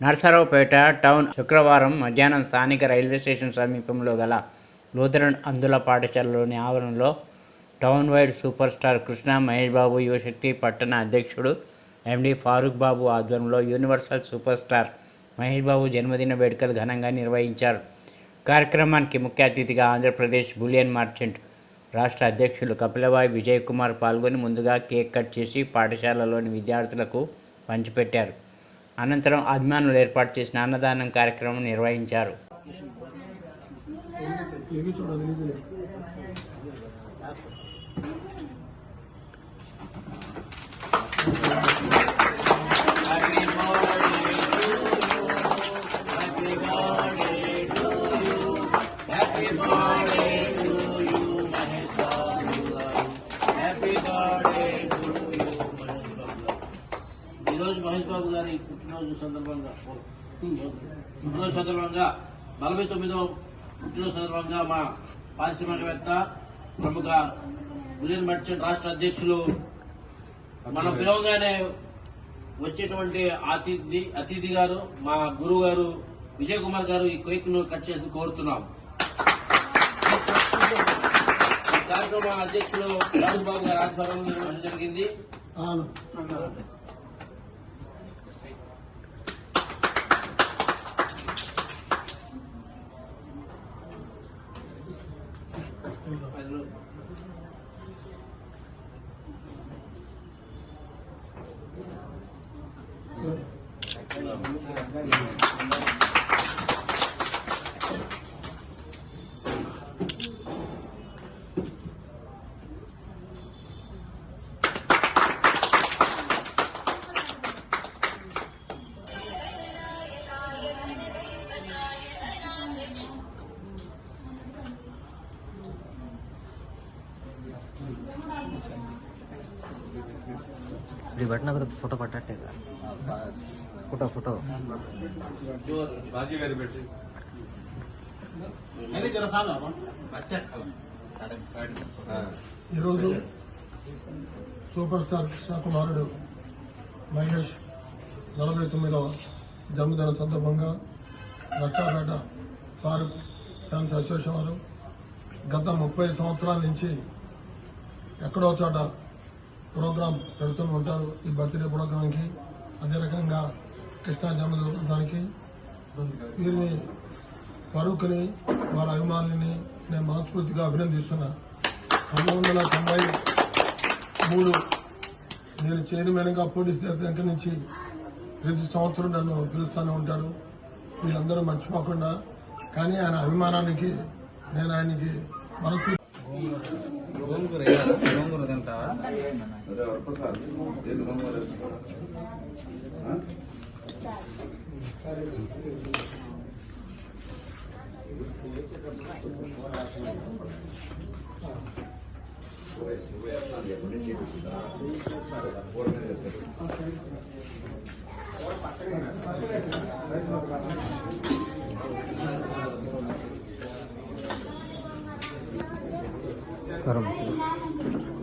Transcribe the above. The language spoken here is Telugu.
నర్సరావుపేట టౌన్ శుక్రవారం మధ్యాహ్నం స్థానిక రైల్వే స్టేషన్ సమీపంలో గల లూథరన్ అందుల పాఠశాలలోని ఆవరణలో town wide super star Krishna Mahesh Babu Yuvashakti పట్టణ అధ్యక్షుడు ఎండి ఫారూక్ బాబు ఆధ్వర్యంలో universal super star Mahesh Babu జన్మదిన వేడుకలు ఘనంగా నిర్వహించారు. కార్యక్రమానికి ముఖ్య అతిథిగా ఆంధ్రప్రదేశ్ బులియన్ మర్చెంట్ రాష్ట్ర అధ్యక్షులు కపిలబాయి విజయ్ కుమార్ పాల్గొని ముందుగా కేక్ కట్ చేసి పాఠశాలలోని విద్యార్థులకు పంచిపెట్టారు. అనంతరం అభిమానులు ఏర్పాటు చేసిన అన్నదానం కార్యక్రమం నిర్వహించారు Happy birthday. మహేష్ బాబు గారి పుట్టినరోజు సందర్భంగా పుట్టినరోజు సందర్భంగా నలభై తొమ్మిదవ పుట్టినరోజు సందర్భంగా మా పారిశ్రామికవేత్త ప్రముఖ బిలియన్ మర్చెంట్ రాష్ట్ర అధ్యక్షులు మనం పిలవగానే వచ్చేటువంటి అతిథి అతిథి గారు మా గురువు గారు విజయ్ కుమార్ గారు ఈ కేక్ను కట్ చేసి కోరుతున్నాం. కార్యక్రమ అధ్యక్షులు రాజు బాబు గారి ఆధ్వర్యంలో జరిగింది. ఇప్పుడు ఈ బట్టన్ ఒక ఫోటో పట్టట్టే ఫోటో ఫోటో. ఈరోజు సూపర్ స్టార్ కృష్ణ కుమారుడు మహేష్ నలభై తొమ్మిదవ జన్మదిన సందర్భంగా నర్సాపేట ఫారూక్ ఫ్యాన్స్ అసోసియేషన్ వారు గత ముప్పై సంవత్సరాల నుంచి ఎక్కడో చోట ప్రోగ్రాం పెడుతూ ఉంటారు ఈ బర్త్డే ప్రోగ్రాంకి. అదే రకంగా కృష్ణా జన్మదానికి వీరిని ఫరూక్ని వాళ్ళ అభిమానులని నేను మనస్ఫూర్తిగా అభినందిస్తున్నా. పంతొమ్మిది వందల తొంభై మూడు నేను చైర్మన్గా పోలీస్ దగ్గర నుంచి ప్రతి సంవత్సరం నన్ను పిలుస్తూనే ఉంటాడు. వీళ్ళందరూ మర్చిపోకుండా కానీ ఆయన అభిమానానికి నేను ఆయనకి గోంగూర గోంగూర తింటావా పోయి गरम मसाला